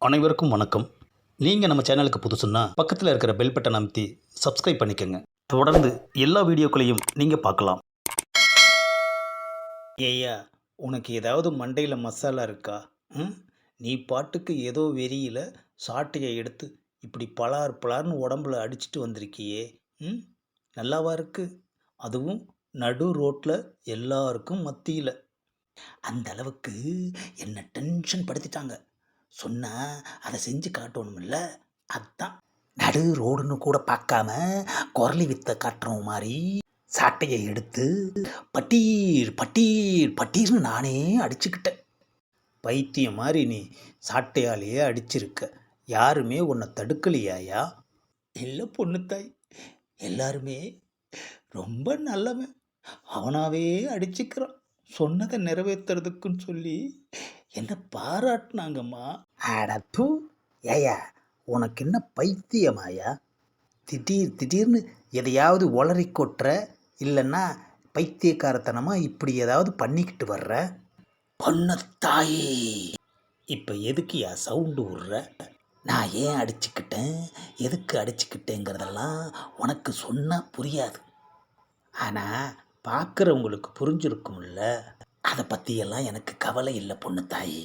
அனைவருக்கும் வணக்கம். நீங்கள் நம்ம சேனலுக்கு புதுசுன்னா பக்கத்தில் இருக்கிற பெல் பட்டன் அமைத்தி சப்ஸ்கிரைப் பண்ணிக்கோங்க. தொடர்ந்து எல்லா வீடியோக்களையும் நீங்கள் பார்க்கலாம். ஏய்யா உனக்கு ஏதாவது மண்டையில் மசாலா இருக்கா? ம்? நீ பாட்டுக்கு ஏதோ வெறியில் சாட்டையை எடுத்து இப்படி பலார் பலார்னு உடம்புல அடிச்சிட்டு வந்திருக்கியே. ம்? நல்லாவா இருக்குது அதுவும் நடு ரோட்டில் எல்லாருக்கும் மத்தியில். அந்த அளவுக்கு என்னை டென்ஷன் படுத்திட்டாங்க. சொன்னால் அதை செஞ்சு காட்டணுமில்ல அதுதான் நடு ரோடுன்னு கூட பார்க்காம குரலி வித்த காட்டுறோம் மாதிரி சாட்டையை எடுத்து பட்டீர் பட்டீர் பட்டீர்னு நானே அடிச்சுக்கிட்டேன். பைத்தியம் மாதிரி நீ சாட்டையாலேயே அடிச்சிருக்க. யாருமே உன்னை தடுக்கலையாயா? இல்லை பொண்ணுத்தாய் எல்லாருமே ரொம்ப நல்லவன். அவனாவே அடிச்சுக்கிறான். சொன்னதை நிறைவேற்றுறதுக்குன்னு சொல்லி என்ன பாராட்டினாங்கம்மா? அடப்பு ஏயா உனக்கு என்ன பைத்தியமாயா திடீர் திடீர்னு எதையாவது உளறி கொட்டுற இல்லைன்னா பைத்தியக்காரத்தனமாக இப்படி ஏதாவது பண்ணிக்கிட்டு வர்ற? பொண்ணத்தாயே இப்போ எதுக்குயா சவுண்டு விடுற நான் ஏன் அடிச்சுக்கிட்டேன்? எதுக்கு அடிச்சுக்கிட்டேங்கிறதெல்லாம் உனக்கு சொன்னால் புரியாது. ஆனால் பார்க்குறவங்களுக்கு புரிஞ்சிருக்கும்ல. அதை பற்றியெல்லாம் எனக்கு கவலை இல்லை பொண்ணு தாயி.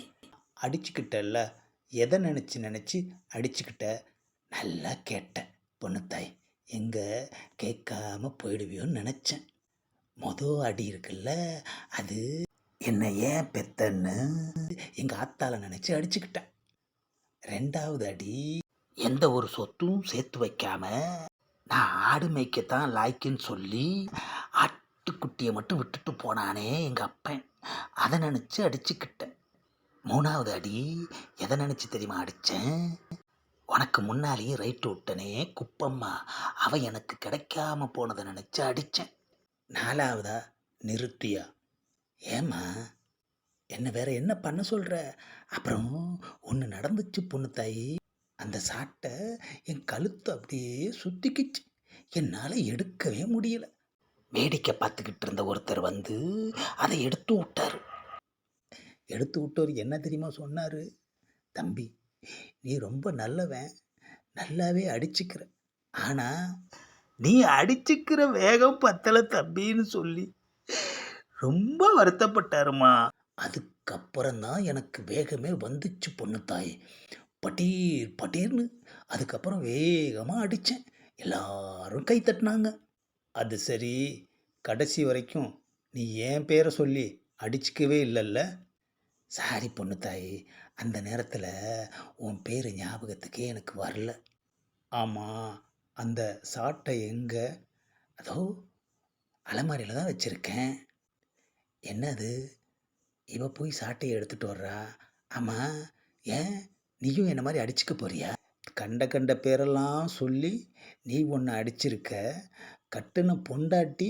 அடிச்சுக்கிட்டல்ல எதை நினச்சி நினச்சி அடிச்சுக்கிட்ட நல்லா கேட்டேன் பொண்ணு தாய். எங்கே கேட்காம போயிடுவியோன்னு நினச்சேன். மொதல் அடி இருக்குல்ல அது என்னை ஏன் பெத்தன்னு எங்கள் ஆத்தால நினச்சி அடிச்சுக்கிட்டேன். ரெண்டாவது அடி எந்த ஒரு சொத்தும் சேர்த்து வைக்காம நான் ஆடு மேய்க்கத்தான் லாய்க்குன்னு சொல்லி ஆட் ஆட்டுக்குட்டியை மட்டும் விட்டுட்டு போனானே எங்கள் அப்பன். அதை நினச்சி அடிச்சுக்கிட்டேன். மூணாவது அடி எதை நினச்சி தெரியுமா அடித்தேன் உனக்கு முன்னாலேயே ரைட்டு விட்டனே குப்பம்மா. அவ எனக்கு கிடைக்காம போனதை நினச்சி அடித்தேன் நாலாவதா? நிறுத்தியா? ஏம்மா என்ன வேற என்ன பண்ண சொல்கிற அப்புறம் ஒன்று நடந்துச்சு பொண்ணு தாயி. அந்த சாட்டை என் கழுத்து அப்படியே சுத்திக்கிச்சு. என்னால் எடுக்கவே முடியலை. வேடிக்கை பார்த்துக்கிட்டு இருந்த ஒருத்தர் வந்து அதை எடுத்து விட்டார். எடுத்து விட்டவர் என்ன தெரியுமா சொன்னார்? தம்பி நீ ரொம்ப நல்லவன். நல்லாவே அடிச்சுக்கிற. ஆனால் நீ அடிச்சுக்கிற வேகம் பத்தலை தம்பின்னு சொல்லி. ரொம்ப வருத்தப்பட்டாருமா. அதுக்கப்புறம் தான் எனக்கு வேகமே வந்துச்சு பொண்ணு தாய். பட்டீர் பட்டீர்னு. அதுக்கப்புறம் வேகமாக அடித்தேன் எல்லாரும் கை தட்டினாங்க. அது சரி கடைசி வரைக்கும் நீ என் பேரை சொல்லி அடிச்சுக்கவே இல்லைல்ல? சாரி பொண்ணு தாய் அந்த நேரத்தில் உன் பேர் ஞாபகத்துக்கே எனக்கு வரல. ஆமாம் அந்த சாட்டை எங்கே? அதோ அலமாரியில் தான் வச்சுருக்கேன். என்னது? இவ போய் சாட்டையை எடுத்துகிட்டு வர்றா? ஆமாம் ஏன்? நீயும் என்ன மாதிரி அடிச்சுக்க போறியா? கண்ட கண்ட பேரெல்லாம் சொல்லி நீ ஒன்று அடிச்சிருக்க. கட்டுன பொண்டாட்டி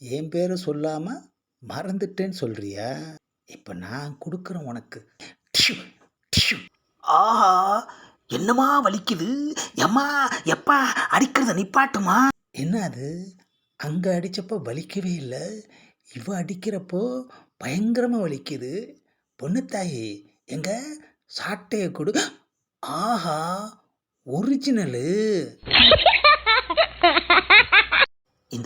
என் பேரை சொல்லாமல் மறந்துட்டேன்னு சொல்கிறியா இப்போ நான் கொடுக்குறேன் உனக்கு. டிஷ்யூ டிஷ்யூ ஆஹா என்னமா வலிக்குது? எம்மா எப்பா அடிக்கிறத நிப்பாட்டுமா? என்ன அது? அங்கே அடித்தப்போ வலிக்கவே இல்லை? இவ அடிக்கிறப்போ பயங்கரமாக வலிக்குது. பொண்ணுத்தாயி எங்க? சாட்டையை கொடு. ஆஹா ஒரிஜினலு